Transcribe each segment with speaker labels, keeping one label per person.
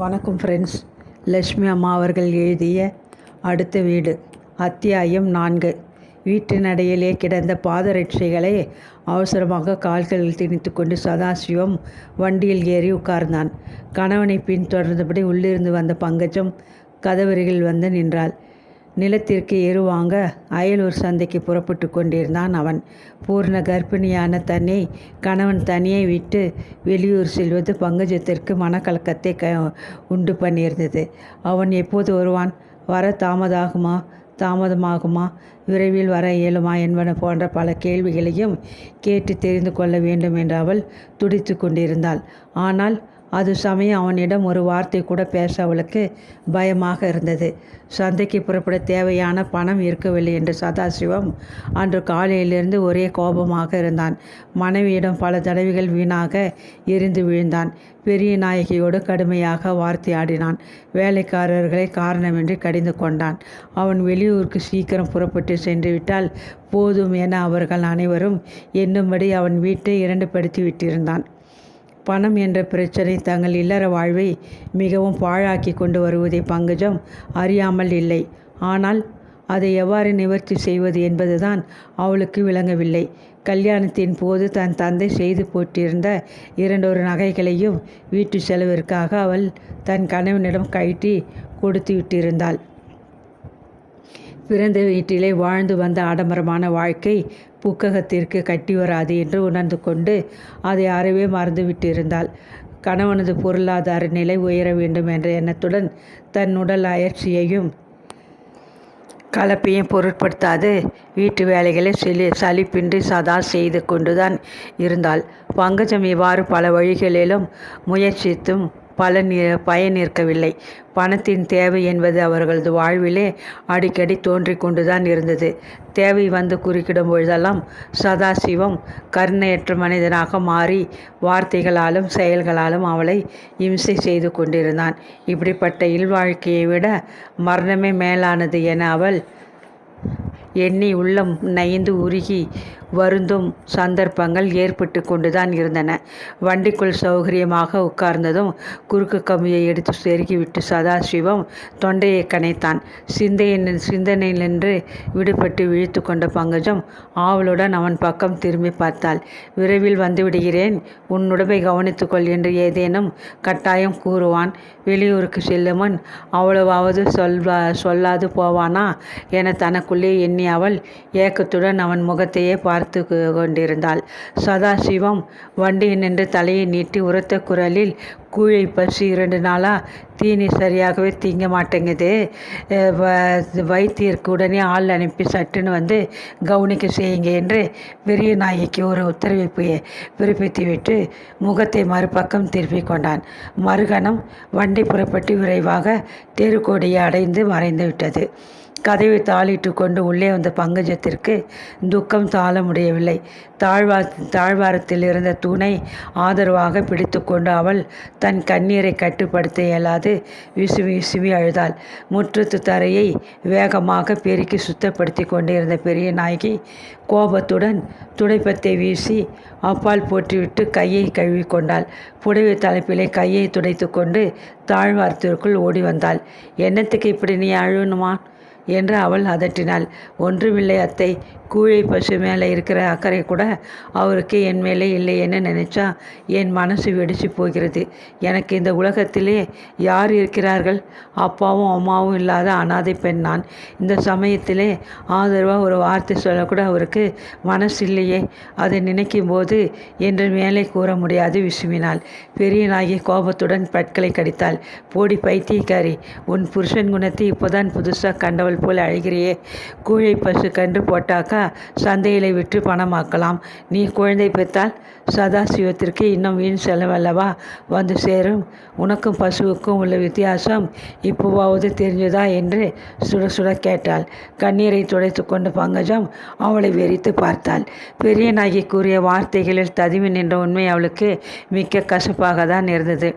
Speaker 1: வணக்கம் ஃப்ரெண்ட்ஸ் லக்ஷ்மி அம்மா அவர்கள் எழுதிய அடுத்த வீடு அத்தியாயம் நான்கு. வீட்டு நடையிலே கிடந்த பாதரட்சைகளை அவசரமாக கால்களில் திணித்து கொண்டு சதாசிவம் வண்டியில் ஏறி உட்கார்ந்தான். கணவனை பின்தொடர்ந்தபடி உள்ளிருந்து வந்த பங்கஜம் கதவருகில் வந்து நின்றாள். நிலத்திற்கு எரு வாங்க அயலூர் சந்தைக்கு புறப்பட்டு கொண்டிருந்தான் அவன். பூர்ண கர்ப்பிணியான தன்னை கணவன் தனியை விட்டு வெளியூர் செல்வது பங்கஜத்திற்கு மனக்கலக்கத்தை க உண்டு பண்ணியிருந்தது. அவன் எப்போது வருவான்? வர தாமதாகுமா? தாமதமாகுமா? விரைவில் வர இயலுமா என்பன போன்ற பல கேள்விகளையும் கேட்டு தெரிந்து கொள்ள வேண்டும் என்று அவள் துடித்து கொண்டிருந்தாள். ஆனால் அது சமயம் அவனிடம் ஒரு வார்த்தை கூட பேச அவளுக்கு பயமாக இருந்தது. சந்தைக்கு புறப்பட தேவையான பணம் இருக்கவில்லை என்று சதாசிவம் அன்று காலையிலிருந்து ஒரே கோபமாக இருந்தான். மனைவியிடம் பல தடவைகள் வீணாக எரிந்து விழுந்தான். பெரிய நாயகியோடு கடுமையாக வார்த்தையாடினான். வேலைக்காரர்களை காரணமின்றி கடிந்து கொண்டான். அவன் வெளியூருக்கு சீக்கிரம் புறப்பட்டு சென்று விட்டால் போதும் என அவர்கள் அனைவரும் என்னும்படி அவன் வீட்டை இரண்டுபடுத்தி விட்டிருந்தான். பணம் என்ற பிரச்சனை தங்கள் இல்லற வாழ்வை மிகவும் பாழாக்கி கொண்டு வருவதை பங்கஜம். அறியாமல் இல்லை. ஆனால் அதை எவ்வாறு நிவர்த்தி செய்வது என்பதுதான் அவளுக்கு விளங்கவில்லை. கல்யாணத்தின் போது தன் தந்தை செய்து போட்டிருந்த இரண்டொரு நகைகளையும் வீட்டு செலவிற்காக அவள் தன் கணவனிடம் கழட்டி கொடுத்து விட்டிருந்தாள். பிறந்த வீட்டிலே வாழ்ந்து வந்த ஆடம்பரமான வாழ்க்கை புக்ககத்திற்கு கட்டி வராது என்று உணர்ந்து கொண்டு அதை அறவே மறந்துவிட்டிருந்தாள் கணவனது பொருளாதார நிலை உயர வேண்டும் என்ற எண்ணத்துடன் தன் உடல் அயற்சியையும் கலப்பையும் பொருட்படுத்தாது. வீட்டு வேலைகளை செலி சலிப்பின்றி சதா செய்து கொண்டுதான் இருந்தாள். பங்கஜம் இவ்வாறு பல வழிகளிலும் முயற்சித்தும் பலன் பயன் இருக்கவில்லை பணத்தின் தேவை என்பது அவர்களது வாழ்விலே அடிக்கடி தோன்றி கொண்டுதான் இருந்தது. தேவை வந்து குறுக்கிடும் பொழுதெல்லாம் சதாசிவம் கருணையற்ற மனிதனாக மாறி வார்த்தைகளாலும் செயல்களாலும் அவளை இம்சை செய்து கொண்டிருந்தான். இப்படிப்பட்ட இல்வாழ்க்கையை விட மரணமே மேலானது என அவள் எண்ணி உள்ளம் நைந்து உருகி வருந்தும் சந்தர்ப்பங்கள் ஏற்பட்டு கொண்டுதான் இருந்தன. வண்டிக்குள் சௌகரியமாக உட்கார்ந்ததும் குறுக்கு கம்பியை எடுத்து செருகிவிட்டு சதாசிவம் தொண்டையை கனைத்தான் சிந்தையின் சிந்தனையினின்று விடுபட்டு விழித்து கொண்ட பங்கஜம் ஆவலுடன் அவன் பக்கம் திரும்பி பார்த்தாள். விரைவில் வந்துவிடுகிறேன் உன் உடம்பை கவனித்துக்கொள் என்று ஏதேனும் கட்டாயம் கூறுவான். வெளியூருக்கு செல்லுமன். அவ்வளவாவது சொல்வா சொல்லாது போவானா? என தனக்குள்ளே எண்ணி அவள் ஏக்கத்துடன் அவன் முகத்தையே பார்த்து கொண்டிருந்தாள். சதாசிவம் வண்டியில் நின்று தலையை நீட்டி உரத்த குரலில் கூழை பசி இரண்டு நாளாக தீனி சரியாகவே தீங்க மாட்டேங்குது. வைத்தியருக்கு உடனே ஆள் அனுப்பி சட்டுன்னு வந்து கவனிக்க செய்யுங்க என்று பெரிய நாயகிக்கு ஒரு உத்தரவிப்பை பிறப்பித்துவிட்டு முகத்தை மறுபக்கம் திருப்பிக் கொண்டான். மறுகணம் வண்டி புறப்பட்டு விரைவாக தெருக்கோடியை அடைந்து மறைந்து விட்டது. கதவை தாளிட்டு கொண்டு உள்ளே வந்த பங்கஜத்திற்கு துக்கம் தாழ முடியவில்லை தாழ்வா தாழ்வாரத்தில் இருந்த தூணை ஆதரவாக பிடித்து கொண்டு அவள் தன் கண்ணீரை கட்டுப்படுத்த இயலாது விசுவி விசுவி அழுதாள். முற்றத்து தரையை வேகமாக பெருக்கி சுத்தப்படுத்தி கொண்டிருந்த பெரிய நாயகி கோபத்துடன் துடைப்பத்தை வீசி அப்பால் போட்டுவிட்டு கையை கழுவி கொண்டாள். புடவை தலைப்பிலே கையை துடைத்து கொண்டு தாழ்வாரத்திற்குள் ஓடி வந்தாள். என்னத்துக்கு இப்படி நீ அழுணுமா என்று அவள் அதட்டினாள். ஒன்றுமில்லை அத்தை. கூழை பசு மேலே இருக்கிற அக்கறை கூட அவருக்கு என் மேலே இல்லை என்ன நினச்சா என் மனசு வெடிச்சு போகிறது. எனக்கு இந்த உலகத்திலே யார் இருக்கிறார்கள்? அப்பாவும் அம்மாவும் இல்லாத அனாதை பெண் நான். இந்த சமயத்திலே ஆதரவாக ஒரு வார்த்தை சொல்லக்கூட அவருக்கு மனசு இல்லையே. அதை நினைக்கும் போது என்று மேலே கூற முடியாது விசுமினாள் பெரிய நாயகி கோபத்துடன் பற்களை கடித்தாள். போடி பைத்தியக்காரி. உன் புருஷன் குணத்தை இப்போதான் புதுசாக கண்டவள் போல் அழுகிறியே? கூழை பசு கன்று போட்டாக்கா சந்தையில் விற்று பணமாக்கலாம். நீ குழந்தை பெற்றால் சதாசிவத்திற்கு இன்னும் வீண் செலவல்லவா? வந்து சேரும். உனக்கும் பசுவுக்கும் உள்ள வித்தியாசம் இப்போவாவது தெரிஞ்சதா? என்று சுட சுட கேட்டாள். கண்ணீரை துடைத்து கொண்டு பங்கஜம் அவளை வெறித்து பார்த்தாள். பெரிய நாயகி கூறிய வார்த்தைகளில் ததுவி நின்ற உண்மை அவளுக்கு மிக்க கசப்பாக தான் இருந்தது.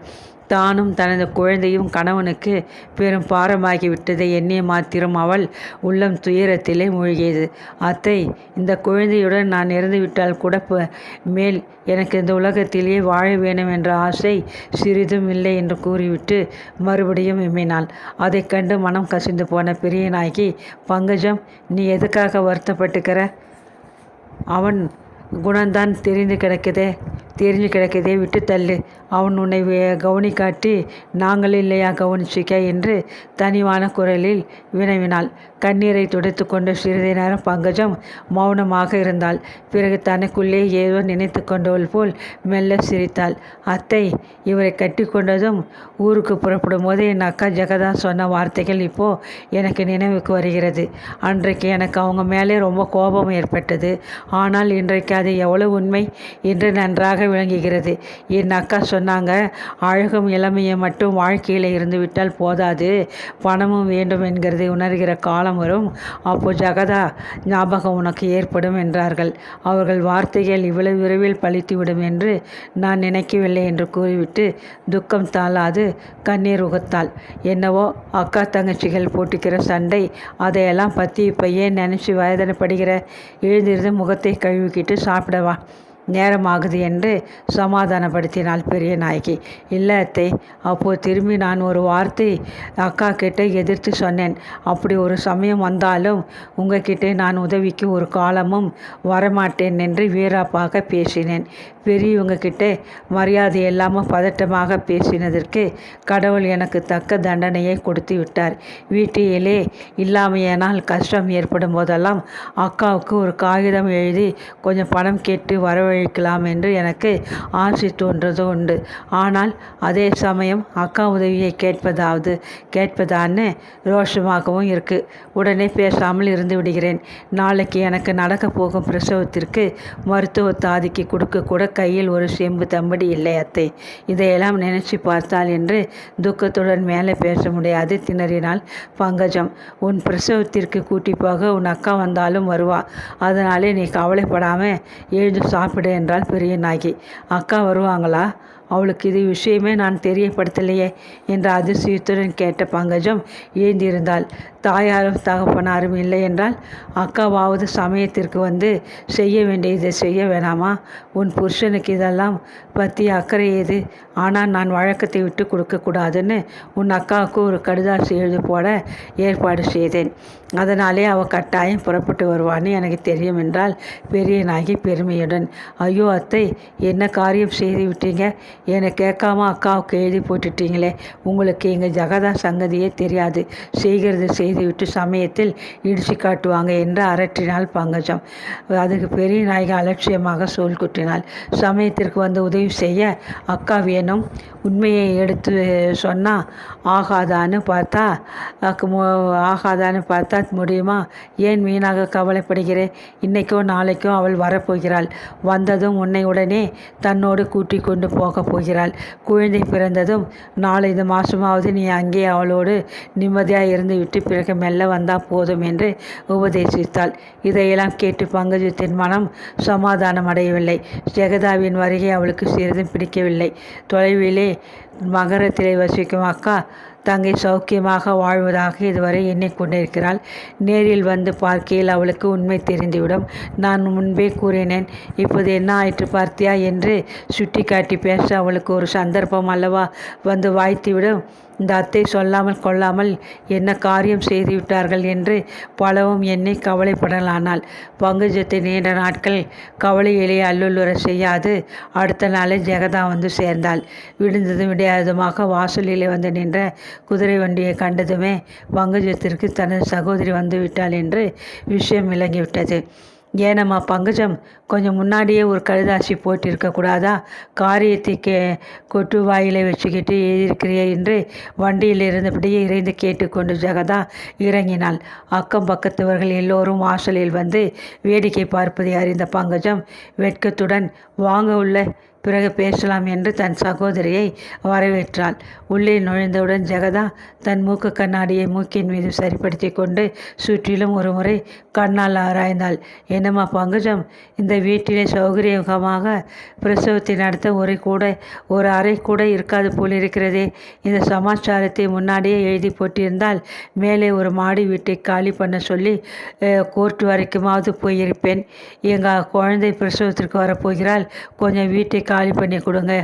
Speaker 1: தானும் தனது குழந்தையும் கணவனுக்கு பெரும் பாரமாகிவிட்டதை எண்ணிய மாத்திரம் அவள் உள்ளம் துயரத்திலே மூழ்கியது. அத்தை இந்த குழந்தையுடன் நான் இறந்துவிட்டால் கூட ப- மேல் எனக்கு இந்த உலகத்திலேயே வாழ வேண்டும் என்ற ஆசை சிறிதும் இல்லை என்று கூறிவிட்டு மறுபடியும் விம்மினாள் அதை கண்டு மனம் கசிந்து போன பெரிய நாயகி பங்கஜம் நீ எதுக்காக வருத்தப்பட்டுக்கிற? அவன் குணந்தான் தெரிந்து கிடக்குதே. தெரிஞ்சு கிடக்குதே விட்டு தள்ளு. அவன் உன்னை கவனிக்காட்டி நாங்கள் இல்லையா கவனிச்சிக்க என்று தனிவான குரலில் வினவினாள். கண்ணீரை துடைத்து கொண்டு சிறிது நேரம் பங்கஜம் மௌனமாக இருந்தாள். பிறகு தனக்குள்ளே ஏதோ நினைத்து கொண்டவள் போல் மெல்ல சிரித்தாள். அத்தை இவரை கட்டி கொண்டதும் ஊருக்கு புறப்படும் போது என் அக்கா ஜெகதா சொன்ன வார்த்தைகள் இப்போ எனக்கு நினைவுக்கு வருகிறது. அன்றைக்கு எனக்கு அவங்க மேலே ரொம்ப கோபம் ஏற்பட்டது. ஆனால் இன்றைக்கு அது எவ்வளவு உண்மை என்று நன்றாக விளங்குகிறது. என் அக்கா சொன்னாங்க அழகும் இளமையும் மட்டும் வாழ்க்கையில் இருந்துவிட்டால் போதாது. பணமும் வேண்டும் என்கிறதை உணர்கிற காலம் வரும். அப்போ ஜகதா ஞாபகம் உனக்கு ஏற்படும் என்றார்கள். அவர்கள் வார்த்தைகள் இவ்வளவு விரைவில் பழித்துவிடும் என்று நான் நினைக்கவில்லை என்று கூறிவிட்டு துக்கம் தாளாது கண்ணீர் உகத்தாள் என்னவோ அக்கா தங்கச்சிகள் போட்டுக்கிற சண்டை அதையெல்லாம் பற்றி இப்போ ஏன் நினச்சி வயதனைப்படுகிற? எழுந்திருந்து முகத்தை கழுவிக்கிட்டு சாப்பிடவா? நேரமாகுது என்று சமாதானப்படுத்தினாள் பெரிய நாயகி. இல்லை அத்தை அப்போது திரும்பி நான் ஒரு வார்த்தை அக்கா கிட்டே எதிர்த்து சொன்னேன். அப்படி ஒரு சமயம் வந்தாலும் உங்ககிட்ட நான் உதவிக்கு ஒரு காலமும் வரமாட்டேன் என்று வீராப்பாக பேசினேன். பெரியவங்கக்கிட்ட மரியாதை இல்லாமல் பதட்டமாக பேசினதற்கு கடவுள் எனக்கு தக்க தண்டனையை கொடுத்து விட்டார். வீட்டிலே இல்லாமையினால் கஷ்டம் ஏற்படும் போதெல்லாம் அக்காவுக்கு ஒரு காகிதம் எழுதி கொஞ்சம் பணம் கேட்டு வரவழைக்கலாம் என்று எனக்கு ஆசை தோன்றது உண்டு. ஆனால் அதே சமயம் அக்கா உதவியை கேட்பதாவது கேட்பதான்னு ரோஷமாகவும் இருக்குது உடனே பேசாமல் இருந்து விடுகிறேன். நாளைக்கு எனக்கு நடக்க போகும் பிரசவத்திற்கு மருத்துவ தாதிக்கு கொடுக்க கூட கையில் ஒரு செம்பு தம்படி இல்லை அத்தை. இதையெல்லாம் நினைச்சு பார்த்தாள் என்று துக்கத்துடன் மேலே பேச முடியாது. திணறினாள் பங்கஜம். உன் பிரசவத்திற்கு கூட்டி போக உன் அக்கா வந்தாலும் வருவா. அதனாலே நீ கவலைப்படாமல் எழுந்து சாப்பிடு என்றால் பெரிய நாயகி. அக்கா வருவாங்களா? அவளுக்கு இது விஷயமே நான் தெரியப்படுத்தலையே என்ற அதிசயத்துடன் கேட்ட பங்கஜம் எழுந்திருந்தாள் தாயாரும் தகப்பனாரும் இல்லை என்றால் அக்காவாவது சமயத்திற்கு வந்து செய்ய வேண்டியதை செய்ய வேணாமா? உன் புருஷனுக்கு இதெல்லாம் பற்றி அக்கறை ஏது ஆனால் நான் வழக்கத்தை விட்டு கொடுக்கக்கூடாதுன்னு உன் அக்காவுக்கு ஒரு கடுதாசி எழுதி போட ஏற்பாடு செய்தேன். அதனாலே அவள் கட்டாயம் புறப்பட்டு வருவான்னு எனக்கு தெரியும் என்றால் பெரிய நாயகி பெருமையுடன் ஐயோ அத்தை என்ன காரியம் செய்து விட்டீங்க? என்னை கேட்காம அக்காவுக்கு எழுதி போட்டுட்டீங்களே. உங்களுக்கு எங்கள் ஜகதா சங்கதியே தெரியாது. செய்கிறது செய்துவிட்டு சமயத்தில் இடிச்சு காட்டுவாங்க என்று அரற்றினாள் பங்கஜம். அதுக்கு பெரிய நாயகி அலட்சியமாக சோல் குட்டினாள் சமயத்திற்கு வந்து உதவி செய்ய அக்கா வேணும் உண்மையை எடுத்து சொன்னால் ஆகாதான்னு பார்த்தா ஆகாதான்னு பார்த்தா முடியுமா? ஏன் வீணாக கவலைப்படுகிறேன் இன்னைக்கோ நாளைக்கோ அவள் வரப்போகிறாள். வந்ததும் உன்னை உடனே தன்னோடு கூட்டி கொண்டு போக போகிறாள். குழந்தை பிறந்ததும் நாலஞ்சு மாதமாவது நீ அங்கே அவளோடு நிம்மதியாக இருந்து விட்டு பிற பிறகு மெல்ல வந்தால் போதும் என்று உபதேசித்தாள். இதையெல்லாம் கேட்டு பங்கஜத்தின் மனம் சமாதானம் அடையவில்லை. ஜெகதாவின் வருகை அவளுக்கு சிறிதும் பிடிக்கவில்லை. தொலைவிலே மகரத்திலே வசிக்கும் அக்கா தங்கை சௌக்கியமாக வாழ்வதாக இதுவரை எண்ணிக்கொண்டிருக்கிறாள். நேரில் வந்து பார்க்கையில் அவளுக்கு உண்மை தெரிந்துவிடும். நான் முன்பே கூறினேன் இப்போது என்ன ஆயிற்று பார்த்தியா? என்று சுட்டிக்காட்டி பேச அவளுக்கு ஒரு சந்தர்ப்பம் அல்லவா வந்து வாய்த்துவிடும். இந்த அத்தை சொல்லாமல் கொள்ளாமல் என்ன காரியம் செய்து விட்டார்கள் என்று பலவும் எண்ணி கவலைப்படலானாள். பங்குஜத்தை நீண்ட நாட்கள் கவலையிலே அல்லுள்ளுற செய்யாது. அடுத்த நாளே ஜெகதா வந்து சேர்ந்தாள். விழுந்ததும் விடையாததுமாக வாசலிலே வந்து நின்ற குதிரை வண்டியை கண்டதுமே பங்குஜத்திற்கு தனது சகோதரி வந்துவிட்டாள் என்று விஷயம் விளங்கிவிட்டது. ஏனம்மா பங்கஜம் கொஞ்சம் முன்னாடியே ஒரு கழுதாசி போட்டிருக்கக்கூடாதா காரியத்தை கே கொட்டு வாயிலை வச்சுக்கிட்டு எழுதியிருக்கிறியே என்று வண்டியில் இருந்தபடியே இறைந்து கேட்டுக்கொண்டு ஜெகதா இறங்கினாள். அக்கம் பக்கத்தவர்கள் எல்லோரும் வாசலில் வந்து வேடிக்கை பார்ப்பதை அறிந்த பங்கஜம் வெட்கத்துடன் வாங்க உள்ள பிறகு பேசலாம் என்று தன் சகோதரியை வரவேற்றாள். உள்ளே நுழைந்தவுடன் ஜெகதா தன் மூக்கு கண்ணாடியை மூக்கின் மீது சரிப்படுத்தி கொண்டு சுற்றிலும் ஒரு முறை கண்ணால் ஆராய்ந்தாள். என்னம்மா பங்குஜம்? இந்த வீட்டிலே சௌகரியமாக பிரசவத்தை நடத்த ஒரு கூட ஒரு அறை கூட இருக்காது போல் இருக்கிறதே இந்த சமாச்சாரத்தை முன்னாடியே எழுதி போட்டிருந்தால் மேலே ஒரு மாடி வீட்டை காலி பண்ண சொல்லி கோர்ட் வரைக்குமாவது போயிருப்பேன். எங்கள் குழந்தை பிரசவத்திற்கு வரப்போகிறாள். கொஞ்சம் வீட்டை காலி பண்ணி கொடுங்க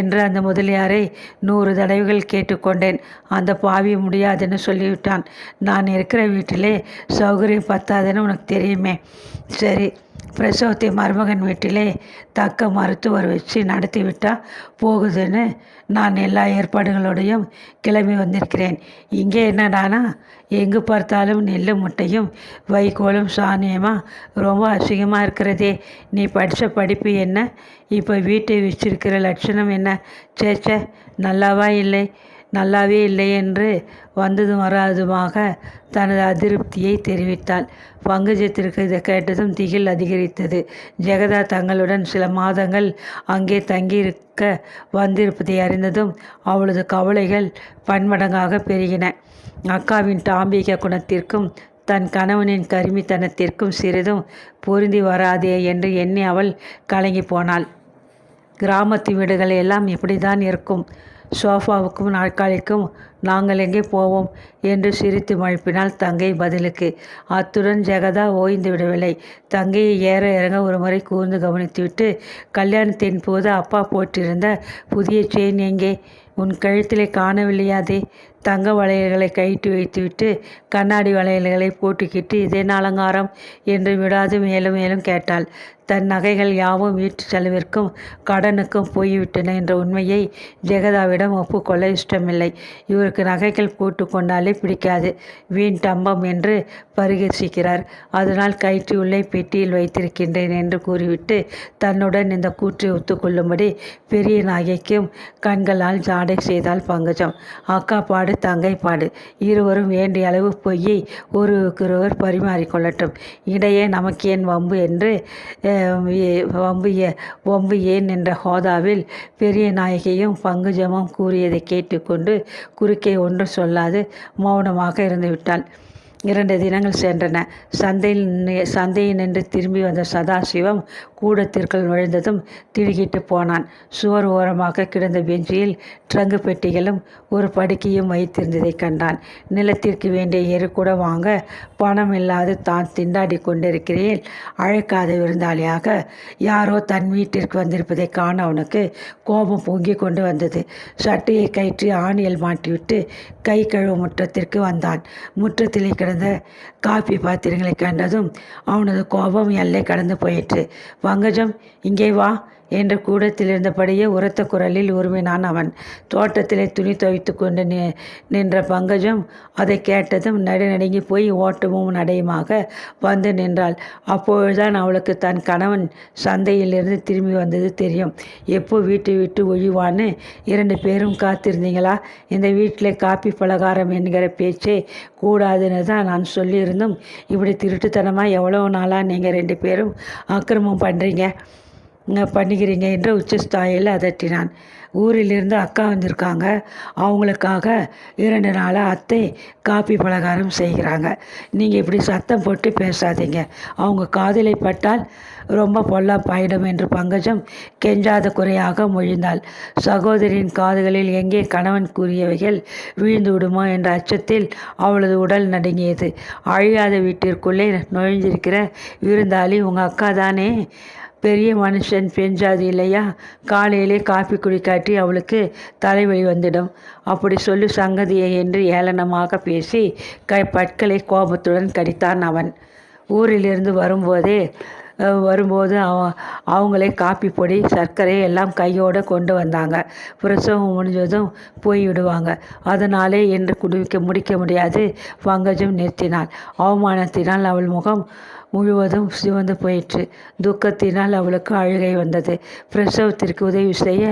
Speaker 1: என்று அந்த முதலியாரை நூறு தடவைகள் கேட்டுக்கொண்டேன். அந்த பாவி முடியாதுன்னு சொல்லிவிட்டான். நான் இருக்கிற வீட்டிலே சௌகரியம் பத்தாதுன்னு உனக்கு தெரியுமே. சரி பிரசவத்தை மருமகன் வீட்டிலே தக்க மருத்துவர் வச்சு நடத்திவிட்டால் போகுதுன்னு நான் எல்லா ஏற்பாடுகளோடையும் கிளம்பி வந்திருக்கிறேன். இங்கே என்னடானா எங்கு பார்த்தாலும் நெல் முட்டையும் வைக்கோலும் சாணியமாக ரொம்ப அசிங்கமாக இருக்கிறதே. நீ படித்த படிப்பு என்ன? இப்போ வீட்டை வச்சிருக்கிற லட்சணம் என்ன? சேச்சே நல்லாவா இல்லை? நல்லாவே இல்லை என்று வந்ததும் வராதுமாக தனது அதிருப்தியை தெரிவித்தாள். பங்குஜத்திற்கு இதை கேட்டதும் திகில் அதிகரித்தது. ஜெகதா தங்களுடன் சில மாதங்கள் அங்கே தங்கியிருக்க வந்திருப்பதை அறிந்ததும் அவளது கவலைகள் பன்மடங்காக பெருகின. அக்காவின் தாம்பிக குணத்திற்கும் தன் கணவனின் கருமித்தனத்திற்கும் சிறிதும் பொருந்தி வராதே என்று எண்ணி அவள் கலங்கி போனாள். கிராமத்து வீடுகள் எல்லாம் இப்படி தான் இருக்கும். சோஃபாவுக்கும் நாற்காலிக்கும் நாங்கள் எங்கே போவோம்? என்று சிரித்து மழுப்பினாள் தங்கை பதிலுக்கு. அத்துடன் ஜெகதா ஓய்ந்து விடவில்லை. தங்கையை ஏற இறங்க ஒரு முறை கூர்ந்து கவனித்துவிட்டு கல்யாணத்தின் போது அப்பா போட்டிருந்த புதிய செயின் எங்கே? உன் கழுத்திலே காணவில்லையாதே. தங்க வளையல்களை கயிட்டு வைத்துவிட்டு கண்ணாடி வளையல்களை போட்டுக்கிட்டு இதே அலங்காரம் என்று விடாது மேலும் மேலும் கேட்டாள். தன் நகைகள் யாவும் வீட்டு செலவிற்கும் கடனுக்கும் போய்விட்டன என்ற உண்மையை ஜெகதாவிடம் ஒப்புக்கொள்ள இஷ்டமில்லை. இவர் இவருக்கு நகைகள் போட்டு கொண்டாலே பிடிக்காது. வீண் டம்பம் என்று பரிகசிக்கிறார். அதனால் கயிற்று உள்ளே பெட்டியில் வைத்திருக்கின்றேன் என்று கூறிவிட்டு தன்னுடன் இந்த கூற்றை ஒத்துக்கொள்ளும்படி பெரிய நாயைக்கும் கண்களால் ஜாடை செய்தால் பங்கஜம். அக்கா பாடு தங்கை பாடு. இருவரும் வேண்டிய அளவு பொய்யை ஒருவருக்கொருவர் பரிமாறிக்கொள்ளட்டும் இடையே நமக்கு ஏன் வம்பு என்று வம்பு வம்பு ஏன் என்ற ஹோதாவில் பெரிய நாயகியும் பங்குஜமும் கூறியதை கேட்டுக்கொண்டு குறுக்கே ஒன்றும் சொல்லாது மௌனமாக இருந்துவிட்டாள். இரண்டு தினங்கள் சென்றன. சந்தையில் சந்தையில் நின்று திரும்பி வந்த சதாசிவம் கூடத்திற்குள் நுழைந்ததும் திடுகிட்டு போனான். சுவர் ஓரமாக கிடந்த பெஞ்சியில் ட்ரங்கு பெட்டிகளும் ஒரு படுக்கையும் வைத்திருந்ததை கண்டான். நிலத்திற்கு வேண்டிய எரு கூட வாங்க பணம் இல்லாது தான் திண்டாடி கொண்டிருக்கிறேன் அழைக்காத விருந்தாளியாக யாரோ தன் வீட்டிற்கு வந்திருப்பதை காண அவனுக்கு கோபம் பொங்கி கொண்டு வந்தது. சட்டையை கயிற்றி ஆணியல் மாட்டிவிட்டு கை கழுவு முற்றத்திற்கு வந்தான். முற்றத்திலே கிடந்த காப்பி பாத்திரங்களை கண்டதும் அவனது கோபம் எல்லை கடந்து போயிற்று. பங்கஜம் இங்கே வா. என்று கூடத்தில் இருந்தபடியே உரத்த குரலில் உருவினான் அவன். தோட்டத்திலே துணி துவைத்து கொண்டு நின்ற பங்கஜம் அதை கேட்டதும் நடுநடுங்கி போய் ஓட்டமும் நடையுமாக வந்து நின்றாள். அப்பொழுதுதான் அவளுக்கு தன் கணவன் சந்தையிலிருந்து திரும்பி வந்தது தெரியும். எப்போ வீட்டை விட்டு ஒழிவான்னு இரண்டு பேரும் காத்திருந்தீங்களா? இந்த வீட்டில் காப்பி பலகாரம் என்கிற பேச்சே கூடாதுன்னு தான் நான் சொல்லியிருந்தும் இப்படி திருட்டுத்தனமாக எவ்வளோ நாளாக நீங்கள் ரெண்டு பேரும் அக்கிரமம் பண்ணுறீங்க பண்ணிக்கிறீங்க என்று உச்சஸ்தாயில் அதட்டினான். ஊரிலிருந்து அக்கா வந்திருக்காங்க. அவங்களுக்காக இரண்டு நாளாக அத்தை காப்பி பலகாரம் செய்கிறாங்க. நீங்கள் இப்படி சத்தம் போட்டு பேசாதீங்க. அவங்க காதலை பட்டால் ரொம்ப பொல்லா பாயிடும் என்று பங்கஜம் கெஞ்சாத குறையாக மொழிந்தாள். சகோதரியின் காதுகளில் எங்கே கணவன் கூறியவைகள் விழுந்து விடுமோ என்ற அச்சத்தில் அவளது உடல் நடுங்கியது. அழியாத வீட்டிற்குள்ளே நுழைஞ்சிருக்கிற விருந்தாளி உங்கள் அக்கா தானே? பெரிய மனுஷன் பெஞ்சாது இல்லையா? காலையிலே காப்பி குடிக்காட்டி அவளுக்கு தலைவலி வந்துடும். அப்படி சொல்லி சங்கதியை என்று ஏளனமாக பேசி க பற்களை கோபத்துடன் கடித்தான் அவன். ஊரிலிருந்து வரும்போதே வரும்போது அவ அவங்களே காப்பி பொடி சர்க்கரை எல்லாம் கையோடு கொண்டு வந்தாங்க. பிரசவம் முடிஞ்சதும் போய் விடுவாங்க அதனாலே என்று குடிக்க முடிக்க முடியாது. பங்கஜம் நிறுத்தினாள். அவமானத்தினால் அவள் முகம் முழுவதும் சிவந்து போயிற்று. துக்கத்தினால் அவளுக்கு அழுகை வந்தது. பிரசவத்திற்கு உதவி செய்ய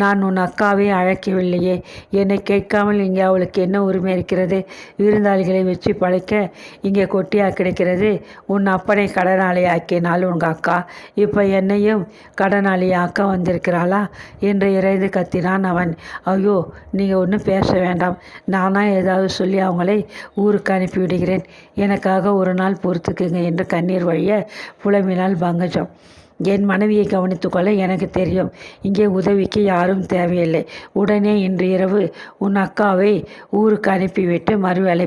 Speaker 1: நான் உன் அக்காவை அழைக்கவில்லையே. என்னை கேட்காமல் இங்கே அவளுக்கு என்ன உரிமை இருக்கிறது? விருந்தாளிகளை வச்சு பழைக்க இங்கே கொட்டியாக கிடைக்கிறது. உன் அப்பனை கடனாளி ஆக்கினால் உங்கள் அக்கா. இப்போ என்னையும் கடனாளி அக்கா வந்திருக்கிறாளா? என்று இறைந்து கத்தினான் அவன். ஐயோ நீங்கள் ஒன்றும் பேச வேண்டாம். நானாக ஏதாவது சொல்லி அவங்களை ஊருக்கு அனுப்பிவிடுகிறேன். எனக்காக ஒரு நாள் பொறுத்துக்குங்க என்று கண்ணீர் வழிய புலம்பினாள் பங்கஜம். என் மனைவியை கவனித்துக்கொள்ள எனக்கு தெரியும். இங்கே உதவிக்கு யாரும் தேவையில்லை. உடனே இன்று இரவு உன் அக்காவை ஊருக்கு அனுப்பிவிட்டு மறுவேலை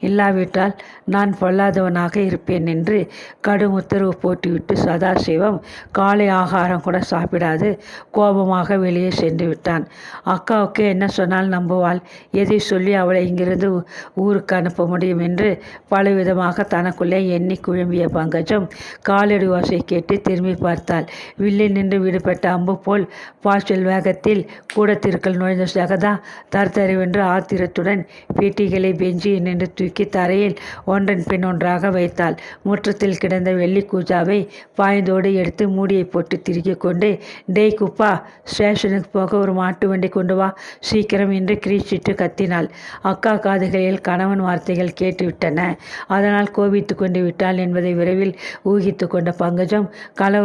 Speaker 1: இல்லாவிட்டால் நான் பொல்லாதவனாக இருப்பேன் என்று கடும் உத்தரவு போட்டுவிட்டு சதாசிவம் காலை ஆகாரம் கூட சாப்பிடாது கோபமாக வெளியே சென்று விட்டான். அக்காவுக்கு என்ன சொன்னால் நம்புவாள்? எதை சொல்லி அவளை இங்கிருந்து ஊருக்கு அனுப்ப முடியும் என்று பலவிதமாக தனக்குள்ளே எண்ணி குழம்பிய பங்கஜம் காலடி ஓசை கேட்டு திரும்பி பார்த்தாள் வில்லில் நின்று விடுபட்ட அம்பு போல் பாஸ்டல் வேகத்தில் கூடத்திற்குள் நுழைந்த சகதா தர்தறிவென்று ஆத்திரத்துடன் பீட்டிகளை பெஞ்சி நின்று தூக்கி தரையில் ஒன்றன் பின் ஒன்றாக வைத்தாள். முற்றத்தில் கிடந்த வெள்ளி கூஜாவை பாய்ந்தோடு எடுத்து மூடியை போட்டு திருக்கி கொண்டு டேய் குப்பா ஸ்டேஷனுக்கு போக ஒரு மாட்டு வண்டி கொண்டு வா. சீக்கிரம் என்று கிரீச்சிட்டு கத்தினாள். அக்கா காதுகளில் கணவன் வார்த்தைகள் கேட்டுவிட்டன. அதனால் கோபித்து கொண்டு விட்டாள் என்பதை விரைவில் ஊகித்து கொண்ட பங்கஜம்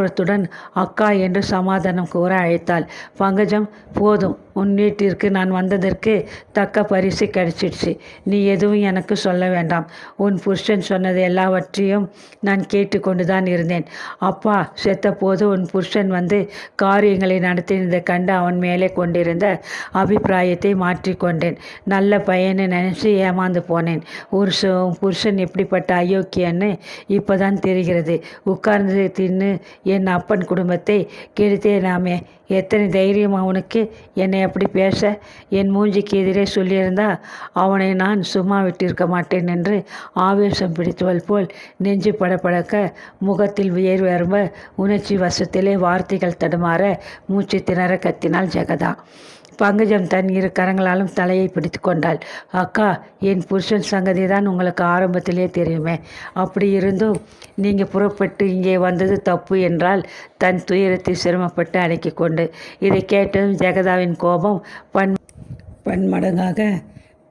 Speaker 1: கலவரத்துடன் அக்கா என்று சமாதானம் கூற அழைத்தாள். பங்கஜம் போதும் உன் வீட்டிற்கு நான் வந்ததற்கு தக்க பரிசு கிடைச்சிடுச்சு. நீ எதுவும் எனக்கு சொல்ல வேண்டாம். உன் புருஷன் சொன்னது எல்லாவற்றையும் நான் கேட்டுக்கொண்டு தான் இருந்தேன். அப்பா செத்த போது உன் புருஷன் வந்து காரியங்களை நடத்தினதை கண்டு அவன் மேலே கொண்டிருந்த அபிப்பிராயத்தை மாற்றிக்கொண்டேன். நல்ல பையனை நினச்சி ஏமாந்து போனேன். ஒரு சு- புருஷன் எப்படிப்பட்ட அயோக்கியன்னு இப்போ தான் தெரிகிறது. உட்கார்ந்து தின்னு என் அப்பன் குடும்பத்தை கெடுத்தே நாமே. எத்தனை தைரியம் அவனுக்கு? என்னை அப்படி பேச என் மூஞ்சிக்கு எதிரே சொல்லியிருந்தா அவனை நான் சும்மா விட்டிருக்க மாட்டேன் என்று ஆவேசம் பிடித்தவள் போல் நெஞ்சு படபடக்க முகத்தில் வியர் வரும்ப உணர்ச்சி வசத்திலே வார்த்தைகள் தடுமாற மூச்சு திணற கத்தினாள் ஜெகதா. பங்கஜம் தன் இரு கரங்களாலும் தலையை பிடித்து கொண்டாள். அக்கா என் புருஷன் சங்கதி தான் உங்களுக்கு ஆரம்பத்திலே தெரியுமே. அப்படி இருந்தும் நீங்கள் புறப்பட்டு இங்கே வந்தது தப்பு என்றால் தன் துயரத்தை சிரமப்பட்டு அடக்கி கொண்டு. இதை கேட்டதும் ஜெகதாவின் கோபம் பன் பன்மடங்காக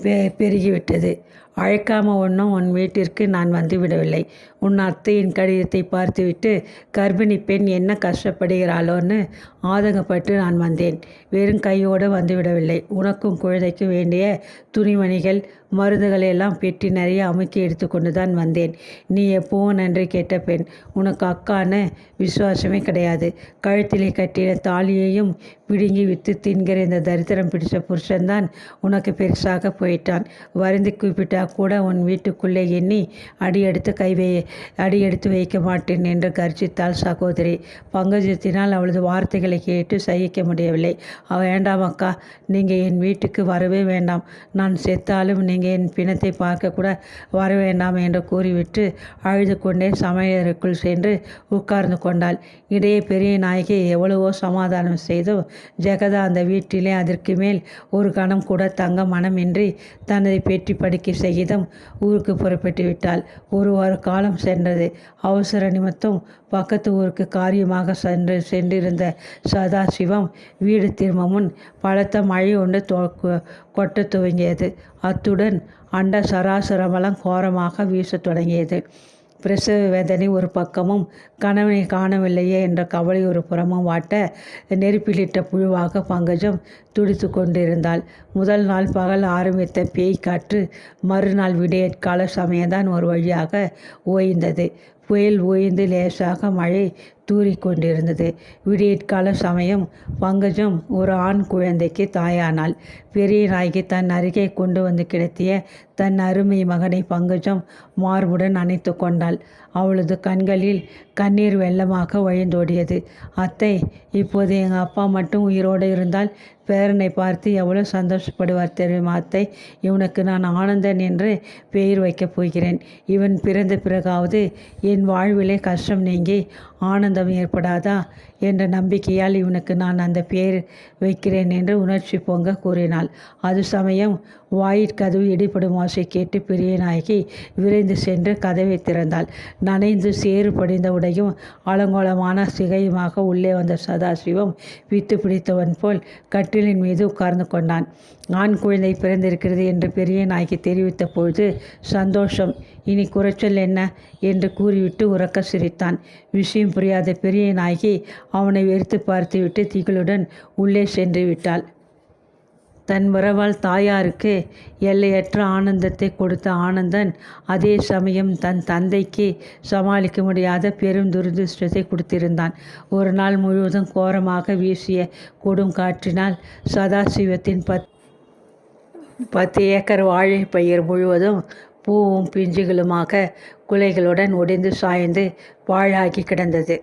Speaker 1: பெ பெருகிவிட்டது. அழைக்காம ஒன்றும் உன் வீட்டிற்கு நான் வந்து விடவில்லை உன் அத்தையின் கடிதத்தை பார்த்துவிட்டு கர்ப்பிணி பெண் என்ன கஷ்டப்படுகிறாளோன்னு ஆதங்கப்பட்டு நான் வந்தேன். வெறும் கையோடு வந்துவிடவில்லை. உனக்கும் குழந்தைக்கும் வேண்டிய துணிமணிகள் மருந்துகளை எல்லாம் பெட்டி நிறைய அமுக்கி எடுத்துக்கொண்டு தான் வந்தேன். நீ எப்பவும் நன்றி கேட்ட பெண்? உனக்கு அக்கான்னு விசுவாசமே கிடையாது. கழுத்திலே கட்டின தாலியையும் பிடுங்கி விற்று தின்கிற இந்த தரித்திரம் பிடித்த புருஷன்தான் உனக்கு பெருசாக போயிட்டான். வருந்தி கூப்பிட்டா கூட உன் வீட்டுக்குள்ளே எண்ணி அடி எடுத்து கை வை அடி எடுத்து வைக்க மாட்டேன் என்று கர்ஜித்தாள் சகோதரி. பங்கஜத்தினால் அவளது வார்த்தைகளை கேட்டு சகிக்க முடியவில்லை. அவ வேண்டாம் அக்கா நீங்கள் என் வீட்டுக்கு வரவே வேண்டாம். நான் செத்தாலும் நீங்கள் என் பிணத்தை பார்க்கக்கூட வர வேண்டாம் என்று கூறிவிட்டு அழுது கொண்டே சமையலுக்குள் சென்று உட்கார்ந்து கொண்டாள். இடையே பெரிய நாயகி எவ்வளவோ சமாதானம் செய்தும் ஜெகதா அந்த வீட்டிலே அதற்கு மேல் ஒரு கணம் கூட தங்க மனமின்றி தனது பெட்டி படிக்க செய்தும் ஊருக்கு புறப்பட்டு விட்டாள். ஒரு வார காலம் சென்றது. அவசர நிமித்தம் பக்கத்து ஊருக்கு காரியமாக சென்று சென்றிருந்த சதாசிவம் வீடு திரும்ப முன் பலத்த மழை ஒன்று கொட்டத் துவங்கியது. அத்துடன் அண்ட சராசரமெல்லாம் கோரமாக வீசத் தொடங்கியது. பிரசவ வேதனை ஒரு பக்கமும் கணவனை காணவில்லையே என்ற கவலை ஒரு புறமும் வாட்ட நெருப்பிலிட்ட புழுவாக பங்கஜம் துடித்து கொண்டிருந்தாள். முதல் நாள் பகல் ஆரம்பித்த பேய் காற்று மறுநாள் விடியற்கால சமயம்தான் ஒரு வழியாக ஓய்ந்தது. புயல் ஓய்ந்து லேசாக மழை தூறிக்கொண்டிருந்தது விடியற்கால சமயம் பங்கஜம் ஒரு ஆண் குழந்தைக்கு தாயானாள். பெரிய நாய்க்கு தன் அருகே கொண்டு வந்து கிடத்திய தன் அருமை மகனை பங்கஜம் மார்புடன் அணைத்து கொண்டாள். அவளது கண்களில் கண்ணீர் வெள்ளமாக வழிந்தோடியது. அத்தை இப்போது எங்கள் அப்பா மட்டும் உயிரோடு இருந்தால் பேரனை பார்த்து எவ்வளோ சந்தோஷப்படுவார் தெரியுமா அத்தை? இவனுக்கு நான் ஆனந்தன் என்று பெயர் வைக்கப் போகிறேன். இவன் பிறந்த பிறகாவது என் வாழ்விலே கஷ்டம் நீங்கி ஆனந்தம் ஏற்படாதா? என்ற நம்பிக்கையால் இவனுக்கு நான் அந்த பெயர் வைக்கிறேன் என்று உணர்ச்சி பொங்க கூறினாள் அது சமயம் வாயிற்கதவு இடிபடும் ஓசை கேட்டு பெரிய நாயகி விரைந்து சென்று கதவை திறந்தாள். நனைந்து சேறு படிந்த உடையும் அலங்கோலமான சிகையுமாக உள்ளே வந்த சதாசிவம் வித்து பிடித்தவன் போல் கட்டிலின் மீது உட்கார்ந்து கொண்டான். ஆண் குழந்தை பிறந்திருக்கிறது என்று பெரிய நாய்க்கு தெரிவித்த பொழுது சந்தோஷம். இனி குறைச்சல் என்ன? என்று கூறிவிட்டு உறக்க சிரித்தான். விஷயம் புரியாத பெரிய நாயகி அவனை வெறுத்து பார்த்துவிட்டு திகளுடன் உள்ளே சென்று விட்டாள். தன் உறவால் தாயாருக்கு எல்லையற்ற ஆனந்தத்தை கொடுத்த ஆனந்தன் அதே சமயம் தன் தந்தைக்கு சமாளிக்க முடியாத பெரும் துரதிருஷ்டத்தை கொடுத்திருந்தான். ஒரு நாள் முழுவதும் கோரமாக வீசிய கொடும் காற்றினால் சதாசிவத்தின் பத் பத்து ஏக்கர் வாழை பயிர் முழுவதும் பூவும் பிஞ்சுகளுமாக குலைகளுடன் ஒடிந்து சாய்ந்து பாழாகி கிடந்தது.